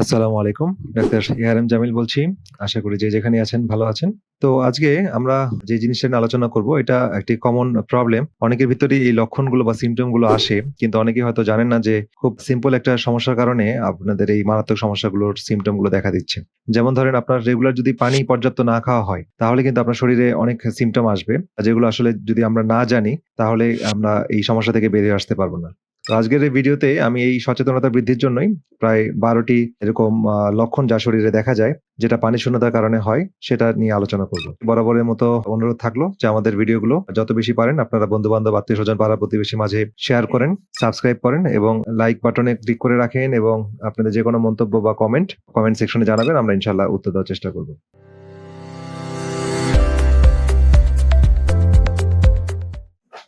আসসালামু আলাইকুম, ডাক্তার ইহারাম জামিল বলছি। আশা করি যে যেখানে আছেন ভালো আছেন। তো আজকে আমরা যে জিনিসটা নিয়ে আলোচনা করব, এটা একটি কমন প্রবলেম অনেকের ভিতরে এই লক্ষণগুলো বা সিমটমগুলো আসে, কিন্তু অনেকে হয়তো জানেন না যে খুব সিম্পল একটা সমস্যার কারণে আপনাদের এই মারাত্মক সমস্যাগুলোর সিমটমগুলো দেখা দিচ্ছে। যেমন ধরেন আপনার রেগুলার যদি পানি পর্যাপ্ত না খাওয়া হয়, তাহলে কিন্তু আপনার শরীরে অনেক সিমটম আসবে। যেগুলো আসলে যদি আমরা না জানি, তাহলে আমরা এই সমস্যা থেকে বেরিয়ে আসতে পারব না। আজকের এই ভিডিওতে আমি এই সচেতনতা বৃদ্ধির জন্যই প্রায় বারোটি এরকম লক্ষণ যা শরীরে দেখা যায়, যেটা পানি শূন্যতার কারণে হয়, সেটা নিয়ে আলোচনা করব। বরাবরের মতো অনুরোধ থাকল যে আমাদের ভিডিওগুলো যত বেশি পারেন আপনারা বন্ধু বান্ধব আত্মীয় স্বজন পাড়া প্রতিবেশী মাঝে শেয়ার করেন, সাবস্ক্রাইব করেন এবং লাইক বাটনে ক্লিক করে রাখেন এবং আপনাদের যে কোনো মন্তব্য বা কমেন্ট কমেন্ট সেকশনে জানাবেন, আমরা ইনশাল্লাহ উত্তর দেওয়ার চেষ্টা করব।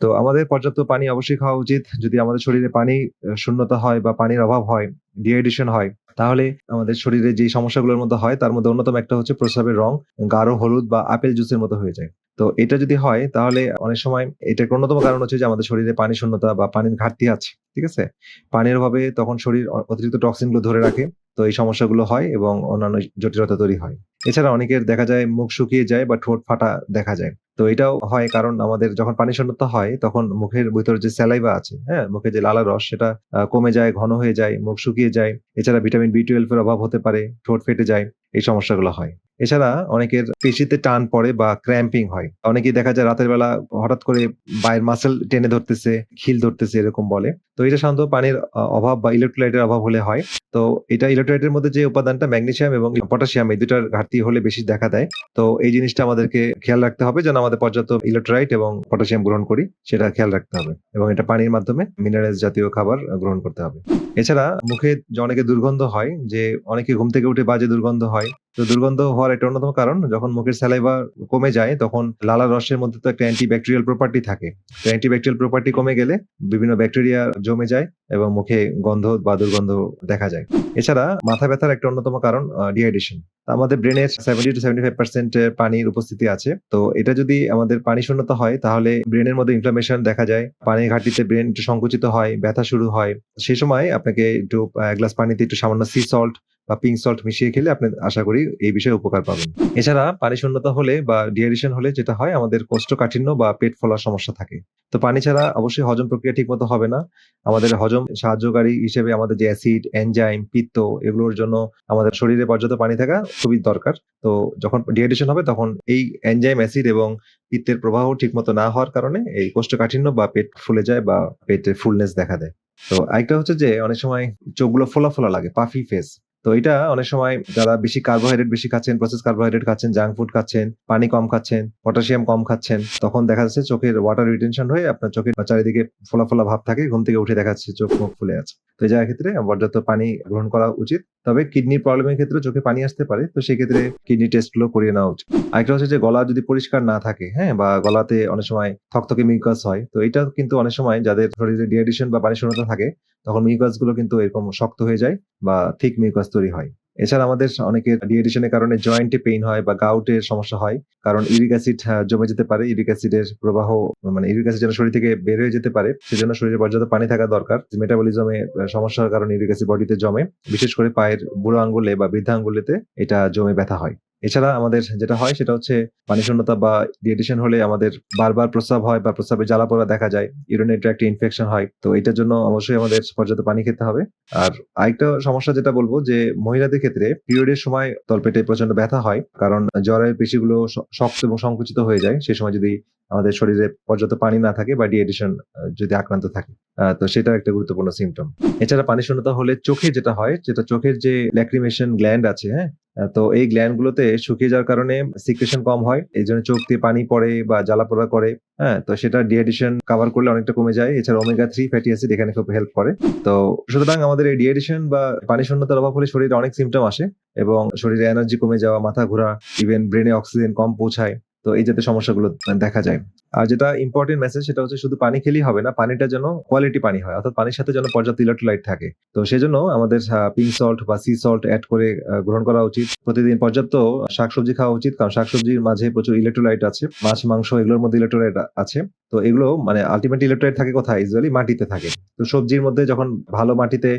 তো আমাদের পর্যাপ্ত পানি অবশ্যই খাওয়া উচিত। যদি আমাদের শরীরে পানি শূন্যতা হয় বা পানির অভাব হয় ডিহাইড্রেশন হয়, তাহলে আমাদের শরীরে যে সমস্যাগুলোর মধ্যে হয়, তার মধ্যে অন্যতম একটা হচ্ছে প্রস্রাবের রং, গাঢ় হলুদ বা আপেল জুসের মতো হয়ে যায়। তো এটা যদি হয়, তাহলে অনেক সময় এটার অন্যতম কারণ হচ্ছে যে আমাদের শরীরে পানি শূন্যতা বা পানির ঘাটতি আছে, ঠিক আছে? পানির অভাবে তখন শরীর অতিরিক্ত টক্সিনগুলো ধরে রাখে, তো এই সমস্যাগুলো হয় এবং অন্যান্য জটিলতা তৈরি হয়। এছাড়া অনেকের দেখা যায় মুখ শুকিয়ে যায় বা ঠোঁট ফাটা দেখা যায়। তো এটাও হয় কারণ আমাদের যখন পানি শূন্যতা হয়, তখন মুখের ভিতর যে স্যালাইভা আছে হ্যাঁ মুখে যে লালা রস, সেটা কমে যায়, ঘন হয়ে যায়, মুখ শুকিয়ে যায়। এছাড়া ভিটামিন বি টুয়েলভ এর অভাব হতে পারে, ঠোঁট ফেটে যায়, এই সমস্যাগুলো হয়। এছাড়া অনেকের পেশিতে টান পড়ে বা ক্র্যাম্পিং হয়। অনেকেই দেখা যায় রাতের বেলা হঠাৎ করে বায়ের মাসেল টেনে ধরতেছে, খিল ধরতেছে এরকম বলে। তো এটা সাধারণত পানির অভাব বা ইলেকট্রোলাইটের অভাব হলে হয়। তো এটা ইলেকট্রোলাইটের মধ্যে যে উপাদানটা ম্যাগনেসিয়াম এবং পটাশিয়াম এই দুটার ঘাটতি হলে বেশি দেখা দেয়। তো এই জিনিসটা আমাদেরকে খেয়াল রাখতে হবে যেন আমাদের পর্যাপ্ত ইলেকট্রোলাইট এবং পটাশিয়াম গ্রহণ করি, সেটা খেয়াল রাখতে হবে। এবং এটা পানির মাধ্যমে মিনারেলস জাতীয় খাবার গ্রহণ করতে হবে। এছাড়া মুখে অনেকে দুর্গন্ধ হয়, যে অনেকে ঘুম থেকে উঠে বাজে দুর্গন্ধ হয় তো দুর্গন্ধ হওয়ার একটা অন্যতম কারণ, যখন মুখের স্যালাইভা কমে যায়, তখন লালা রসের মধ্যে তো একটা অ্যান্টিব্যাকটেরিয়াল প্রপার্টি থাকে। অ্যান্টিব্যাকটেরিয়াল প্রপার্টি কমে গেলে বিভিন্ন ব্যাকটেরিয়া জমে যায় এবং মুখে গন্ধ বা দুর্গন্ধ দেখা যায়। এছাড়া মাথা ব্যথার একটা অন্যতম কারণ ডিহাইড্রেশন আমাদের ব্রেনের seventy to seventy five percent পানির উপস্থিতি আছে। তো এটা যদি আমাদের পানি শূন্যতা হয়, তাহলে ব্রেনের মধ্যে ইনফ্লামেশন দেখা যায়, পানির ঘাটতিতে ব্রেন একটু সংকুচিত হয়, ব্যথা শুরু হয়। সেই সময় আপনাকে একটু এক গ্লাস পানিতে একটু সামান্য সি সল্ট বা পিঙ্ক সল্ট মিশিয়ে খেলে আপনি আশা করি এই বিষয়ে উপকার পাবেন। এছাড়া পানি শূন্যতা হলে বা ডিহাইড্রেশন হলে যেটা হয়, আমাদের কোষ্ঠকাঠিন্য বা পেট ফলার সমস্যা থাকে। তো পানি ছাড়া অবশ্যই হজম প্রক্রিয়া ঠিক মতো হবে না। আমাদের হজম সাহায্যকারী হিসেবে আমাদের যে অ্যাসিড এনজাইম পিত্ত এগুলোর জন্য আমাদের শরীরে পর্যাপ্ত পানি থাকা খুবই দরকার। তো যখন ডিহাইড্রেশন হবে তখন এই এনজাইম অ্যাসিড এবং পিত্তের প্রবাহ ঠিকমতো না হওয়ার কারণে এই কোষ্ঠকাঠিন্য বা পেট ফুলে যায় বা পেটে ফুলনেস দেখা দেয়। তো আরেকটা হচ্ছে যে অনেক সময় চোখগুলো ফোলা ফোলা লাগে পাফি ফেস তো এটা অনেক সময় যারা বেশি কার্বোহাইড্রেট বেশি খাচ্ছেন প্রসেস কার্বোহাইড্রেট খাচ্ছেন জাঙ্ক ফুড খাচ্ছেন, পানি কম খাচ্ছেন পটাশিয়াম কম খাচ্ছেন, তখন দেখা যাচ্ছে চোখের ওয়াটার রিটেনশন হয়ে আপনার চোখের চারিদিকে ফোলা ফোলা ভাব থাকে, ঘুম থেকে উঠে দেখা যাচ্ছে চোখ মুখ ফুলে আছে। তো এই ক্ষেত্রে পর্যাপ্ত পানি গ্রহণ করা উচিত। তবে কিডনির প্রবলেমের ক্ষেত্রে চোখে পানি আসতে পারে, তো সেই ক্ষেত্রে কিডনি টেস্টগুলো করিয়ে নেওয়া উচিত। আরেকটা হচ্ছে যে গলা যদি পরিষ্কার না থাকে হ্যাঁ বা গলাতে অনেক সময় থকথকে মিউকাস হয়, তো এটা কিন্তু অনেক সময় যাদের শরীরে ডিহাইড্রেশন বা পানি শূন্যতা থাকে, তখন মিউকাসগুলো কিন্তু এরকম শক্ত হয়ে যায় বা থিক মিউকাস তৈরি হয়। এছাড়া আমাদের অনেকের ডিহাইড্রেশনের কারণে জয়েন্টে পেইন হয় বা গাউটের সমস্যা হয়, কারণ ইউরিক অ্যাসিড জমে যেতে পারে ইউরিক অ্যাসিডের প্রবাহ মানে ইউরিক অ্যাসিড যেন শরীর থেকে বের হয়ে যেতে পারে, সেজন্য শরীরে পর্যাপ্ত পানি থাকা দরকার। মেটাবলিজমে সমস্যার কারণে ইউরিক অ্যাসিড বডিতে জমে, বিশেষ করে পায়ের বুড়ো আঙ্গুলে বা বৃদ্ধা আঙ্গুলেতে এটা জমে ব্যথা হয়। এছাড়া আমাদের যেটা হয় সেটা হচ্ছে পানি শূন্যতা বা ডিহাইড্রেশন হলে আমাদের বারবার প্রস্রাব হয় বা প্রস্রাবে জ্বালা পোড়া দেখা যায় ইউরিনারি ট্র্যাক্টে ইনফেকশন হয়। তো এটার জন্য অবশ্যই আমাদের পর্যাপ্ত পানি খেতে হবে। আর আরেকটা সমস্যা যেটা বলব যে মহিলাদের ক্ষেত্রে পিরিয়ডের সময় তলপেটে প্রচণ্ড ব্যথা হয়, কারণ জ্বরের পেশিগুলো শক্ত এবং সংকুচিত হয়ে যায়। সেই সময় যদি আমাদের শরীরে পর্যাপ্ত পানি না থাকে বা ডিহাইড্রেশন যদি আক্রান্ত থাকে তো সেটা একটা গুরুত্বপূর্ণ সিমটম এছাড়া পানি শূন্যতা হলে চোখে যেটা হয়, যেটা চোখের যে ল্যাক্রিমেশন গ্ল্যান্ড আছে হ্যাঁ তো এই গ্ল্যান্ড গুলোতে শুকিয়ে যাওয়ার কারণে সিক্রেশন কম হয়, এই জন্য চোখ দিয়ে পানি পড়ে বা জ্বালা পোড়া করে হ্যাঁ তো সেটা ডিহাইড্রেশন কভার করলে অনেকটা কমে যায়, এছাড়া ওমেগা থ্রি ফ্যাটি অ্যাসিড এখানে খুব হেল্প করে। তো সুতরাং আমাদের এই ডিহাইড্রেশন বা পানি শূন্যতার অভাব হলে শরীরে অনেক সিমটম আসে এবং শরীরে এনার্জি কমে যাওয়া, মাথা ঘোরা ইভেন ব্রেনে অক্সিজেন কম পৌঁছায়। তো এই জাতীয় সমস্যাগুলো দেখা যায়। আর যেটা ইম্পর্টেন্ট মেসেজ সেটা হচ্ছে শুধু পানি খেলেই হবে না, পানিটা যেন কোয়ালিটি পানি হয়, অর্থাৎ পানির সাথে যেন পর্যাপ্ত ইলেকট্রোলাইট থাকে। তো সেজন্য আমাদের পিঙ্ক সল্ট বা সি সল্ট অ্যাড করে গ্রহণ করা উচিত। প্রতিদিন পর্যাপ্ত শাকসবজি খাওয়া উচিত, কারণ শাকসবজির মাঝে প্রচুর ইলেকট্রোলাইট আছে, মাছ, মাংস এগুলোর মধ্যে ইলেকট্রোলাইট আছে। তো এগুলো মানে আলটিমেট ইলেকট্রোলাইট থাকে কোথায়? ইউজুয়ালি মাটিতে থাকে। তো সবজির মধ্যে যখন ভালো মাটিতে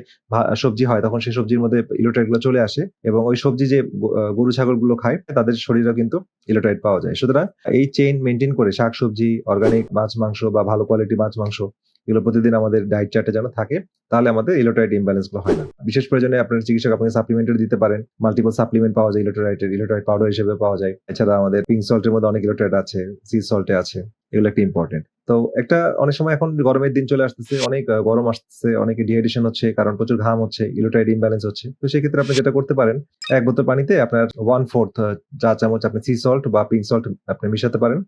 সবজি হয়, তখন সেই সবজির মধ্যে ইলেকট্রোলাইটগুলো চলে আসে এবং ওই সবজি যে গরু ছাগলগুলো খায়, তাদের শরীরেও কিন্তু ইলেকট্রোলাইট পাওয়া যায়। সুতরাং এই চেইন মেনটেন করে শাক সবজি অর্গানিক মাছ, মাংস বা ভালো কোয়ালিটি মাছ, মাংস এগুলো প্রতিদিন আমাদের ডায়েট চার্টে যেন থাকে। তাহলে আমাদের ইলেকট্রোলাইট ইমব্যালেন্সগুলো হয় না। বিশেষ প্রয়োজনে আপনার চিকিৎসক আপনাকে সাপ্লিমেন্টারি দিতে পারেন। মাল্টিপল সাপ্লিমেন্ট পাওয়া যায় ইলেকট্রোলাইটের ইলেকট্রোলাইট পাউডার হিসেবে পাওয়া যায়। এছাড়া আমাদের পিঙ্ক সল্টের মধ্যে অনেক ইলেকট্রোলাইট আছে সি সল্টে আছে, এগুলো একটা ইম্পর্টেন্ট তো একটা অনেক সময় এখন গরমের দিন চলে আসতেছে, অনেক গরম আসতেছে, অনেকে ডিহাইড্রেশন হচ্ছে, কারণ প্রচুর ঘাম হচ্ছে ইলেকট্রোলাইট ইমব্যালেন্স হচ্ছে। তো সেক্ষেত্রে আপনি যেটা করতে পারেন, এক বোতল পানিতে আপনার ওয়ান ফোর্থ চা চামচ আপনি সি সল্ট বা পিঙ্ক সল্ট আপনি মিশাতে পারেন।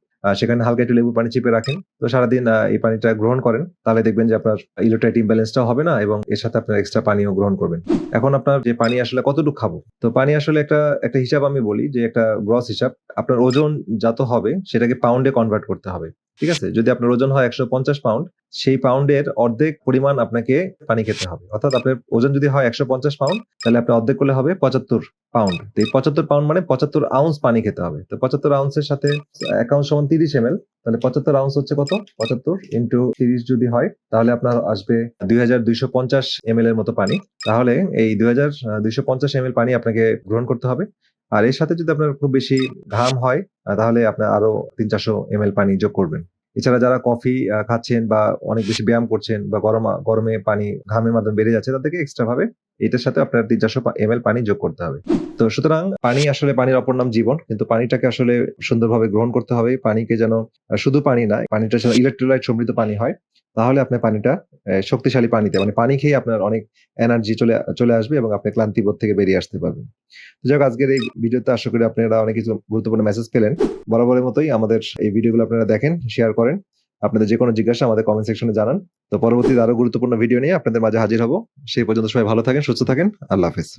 সেখানে হালকা একটু লেবু পানি চিপে রাখেন। তো সারাদিন এই পানিটা গ্রহণ করেন, তাহলে দেখবেন যে আপনার ইলেকট্রোলাইট ইমব্যালেন্সটাও হবে না এবং এর সাথে আপনার এক্সট্রা পানিও গ্রহণ করবেন। এখন আপনার যে পানি আসলে কতটুকু খাব? তো পানি আসলে একটা একটা হিসাব আমি বলি যে একটা গ্রস হিসাব, আপনার ওজন যত হবে সেটাকে পাউন্ডে কনভার্ট করতে হবে। ঠিক আছে? যদি আপনার ওজন হয় একশো পঞ্চাশ পাউন্ড সেই পাউন্ডের অর্ধেক পরিমাণ আপনাকে পানি খেতে হবে। অর্থাৎ আপনার ওজন যদি হয় একশো পঞ্চাশ পাউন্ড তাহলে আপনি অর্ধেক করলে হবে পঁচাত্তর পাউন্ড এই পঁচাত্তর পাউন্ড মানে পঁচাত্তর আউন্স পানি খেতে হবে। তো পঁচাত্তর আউন্সের সাথে এক আউন্স সমান তিরিশ এম তাহলে পঁচাত্তর আউন্স হচ্ছে কত? পঁচাত্তর ইন্টু তিরিশ যদি হয়, তাহলে আপনার আসবে দুই হাজার দুইশো পঞ্চাশ এম এর মতো পানি। তাহলে এই দুই হাজার দুইশো পঞ্চাশ এম পানি আপনাকে গ্রহণ করতে হবে। আর এর সাথে যদি আপনার খুব বেশি ঘাম হয় তাহলে আপনার আরও তিন চারশো এম পানি যোগ করবেন। এছাড়া যারা কফি খাচ্ছেন বা অনেক বেশি ব্যায়াম করছেন বা গরম, গরমে পানি, ঘামের মাধ্যমে বেড়ে যাচ্ছে, তাদেরকে এক্সট্রা ভাবে এটার সাথে আপনার তিন চারশো এম এল পানি যোগ করতে হবে। তো সুতরাং পানি আসলে পানির অপর নাম জীবন, কিন্তু পানিটাকে আসলে সুন্দরভাবে গ্রহণ করতে হবে। পানিকে যেন শুধু পানি না, পানিটা ইলেকট্রোলাইট সমৃদ্ধ পানি হয়। তাহলে আপনি পানিটা শক্তিশালী পানিতে মানে পানি খেয়ে আপনার অনেক এনার্জি চলে চলে আসবে এবং আপনি ক্লান্তি ক্লান্তিবোধ থেকে বেরিয়ে আসতে পারবেন। যাই হোক, আজকের এই ভিডিওতে আশা করি আপনারা অনেক কিছু গুরুত্বপূর্ণ মেসেজ পেলেন। বরাবরের মতোই আমাদের এই ভিডিওগুলো আপনারা দেখেন শেয়ার করেন। আপনাদের যে কোনো জিজ্ঞাসা আমাদের কমেন্ট সেকশনে জানান। তো পরবর্তীতে আরও গুরুত্বপূর্ণ ভিডিও নিয়ে আপনাদের মাঝে হাজির হব। সেই পর্যন্ত সবাই ভালো থাকেন, সুস্থ থাকেন। আল্লাহ হাফেজ।